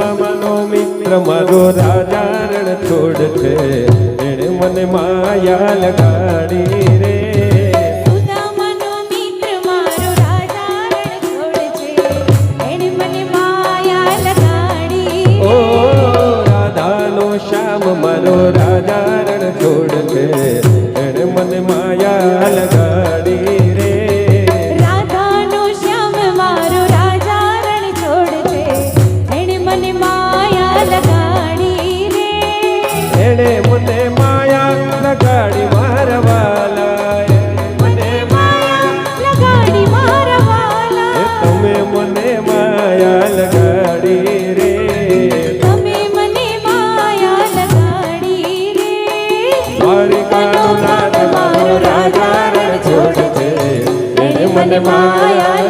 ભોલાવાનો મિત્ર મારો રાજા રણ છોડ છે. એણે મને માયા લગાડી മായ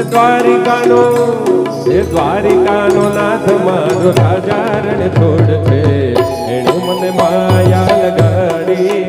છે દ્વારિકાનો છે દ્વારિકાનો નાથ મારો રાજારણ છોડ છે એણે મને માયા લગાડી.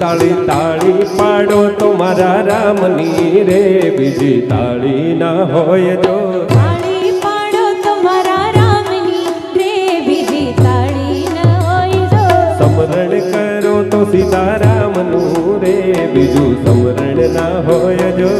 તાળી તાળી પાડો તો મારા રામની રે બીજી તાળી ના હોય જો સમરણ કરો તો સીતારામનું રે બીજું સમરણ ના હોય જો.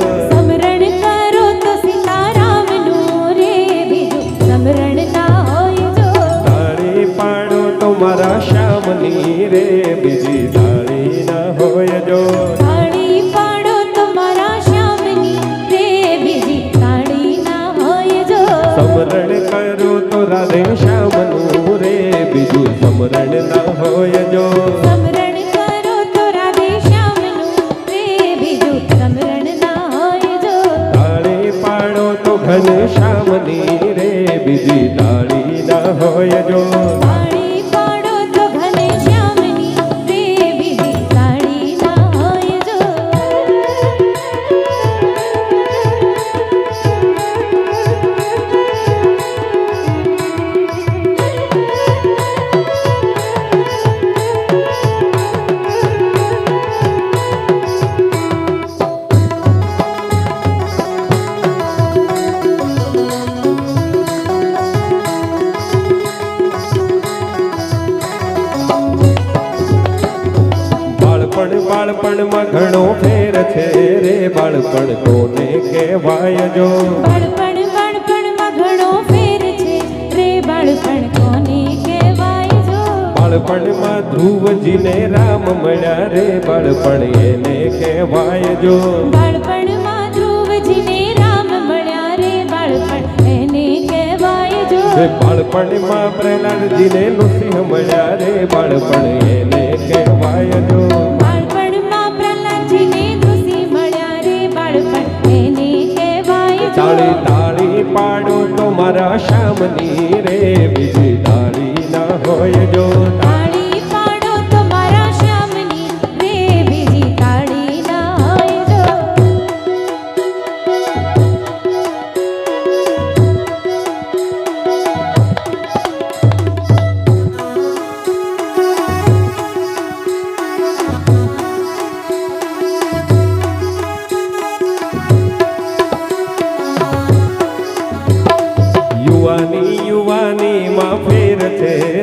ઘન શ્યામની રે બીજી તાળી ના હોય જો. બાળપણમાં ઘણો ફેર છે રે બાળપણ કોને કહેવાય જો? બાળપણ બાળપણમાં ઘણો ફેર છે રે બાળપણ કોને કહેવાય જો? બાળપણમાં ધ્રુવજીને રામ મળ્યા રે બાળપણ એને કહેવાય જો? બાળપણમાં ધ્રુવજીને રામ મળ્યા રે બાળપણ એને કહેવાય જો? બાળપણમાં પ્રહલાદજીને નૃસિંહ મળ્યા રે બાળપણ એને કહેવાય જો? તાળી તાળી પાડો તો મારા શામની રે. બીજી તાળી ના હોય જો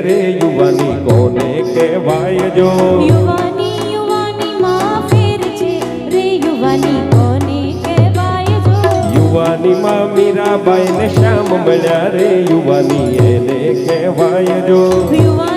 રે યુવાની કોને કહેવાય જો? યુવાની યુવાની માં ફેર છે રે યુવાની કોને કહેવાય જો? યુવાની માં મીરાબાઈ ને શ્યામ મળ્યા રે યુવાની એને કહેવાય જો? યુવાની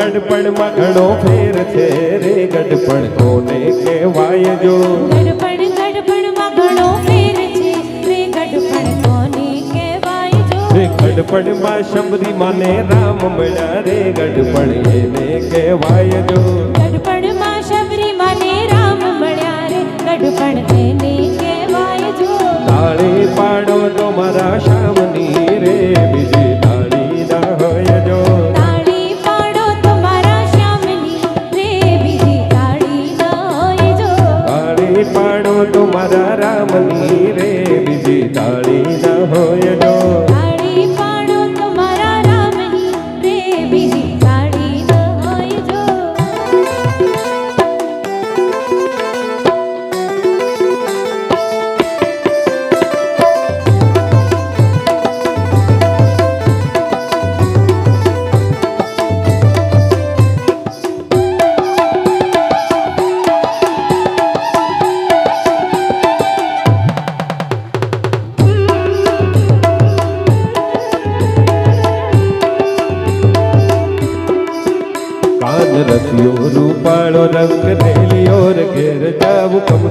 ગડપણમાં ઘણો ફેર છે રે ગડપણ કોને કહેવાય જો? ગડપણ ગડપણમાં ઘણો ફેર છે રે ગડપણ કોને કહેવાય જો? રે ગડપણમાં શબરી માને રામ મળ્યા રે ગડપણ એને કહેવાય જો? ગડપણમાં શબરી માને રામ મળ્યા રે ગડપણ એને કહેવાય જો? તાળી પાડો તો મારા શ્યામની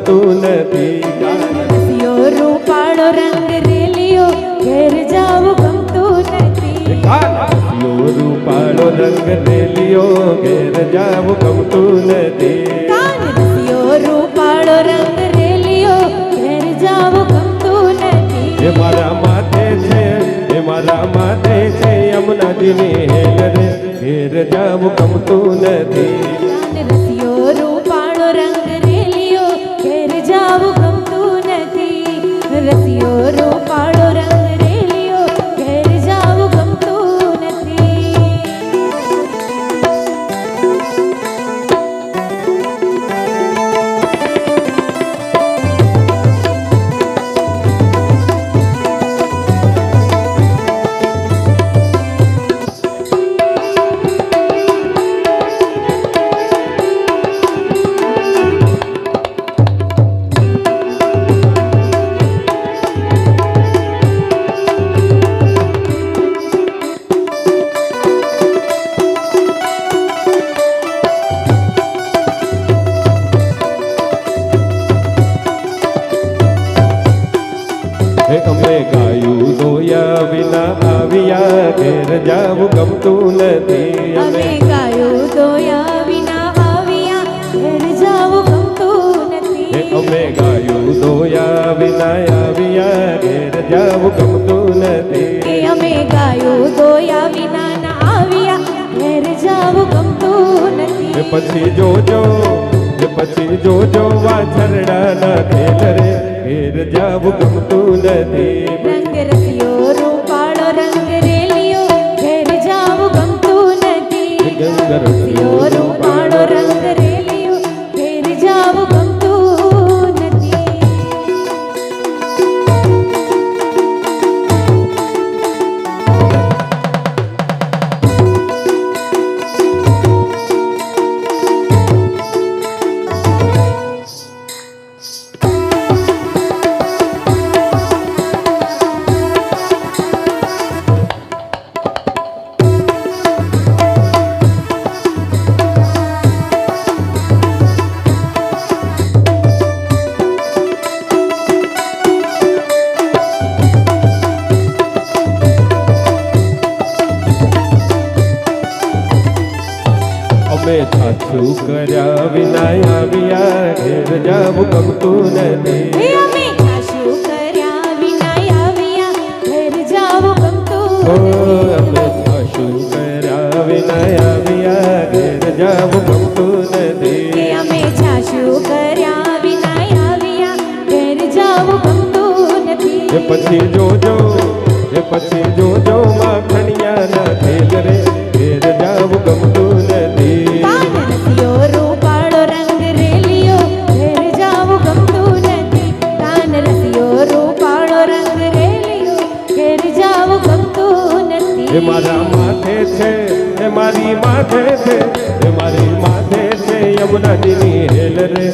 ગમતું નથી રૂપાળો રંગ રેલિયો ઘેર જાવું ગમતું નથી. રૂપાળો રંગ રેલિયો ઘેર જાવું ગમતું નથી. રૂપાળો રંગ રેલિયો ઘેર જાવું ગમતું નથી. એ મારા માથે છે એ મારા માથે છે યમુનાજીની હેલ રે ઘેર જાવું ગમતું નથી. નથી અમે ગાયું દોયા વિના આવ્યા ઘેર જાવું ગમતું નથી અમે ગાયું ગાયો વિના આવ્યા ઘેર જાવું ગમતું નથી. અમે ગાયું દોયા વિના આવ્યા ઘેર જાવું ગમતું નથી. અમે ગાયું દોયા વિના ના આવ્યા ઘેર જાવું ગમતું નથી. પછી જોજો પછી જોજો વાછરડા ના ખેલ રે ઘેર જાવું ગમતું નથી રંગ રસિયો રૂપાળો રંગ રેલિયો ઘેર જાવું ગમતું નથી રંગ રસિયો અમે સાચું કર્યા વિના આવ્યા ઘેર જાવું ગમતું નથી હે અમે કાશું કર્યા વિના આવ્યા ઘેર જાવું ગમતું ઓ નથી અમે સાચું કર્યા વિના આવ્યા ઘેર જાવું ગમતું કે નથી અમે છાશું કર્યા વિના આવ્યા ઘેર જાવું ગમતું નથી એ પછી જોજો એ પછી જોજો માખણિયા ના ખેલ રે ઘેર જાવું ગમતું નથી મારી માથે છે મારી માથે છે યમુનાજીની હેલ રે.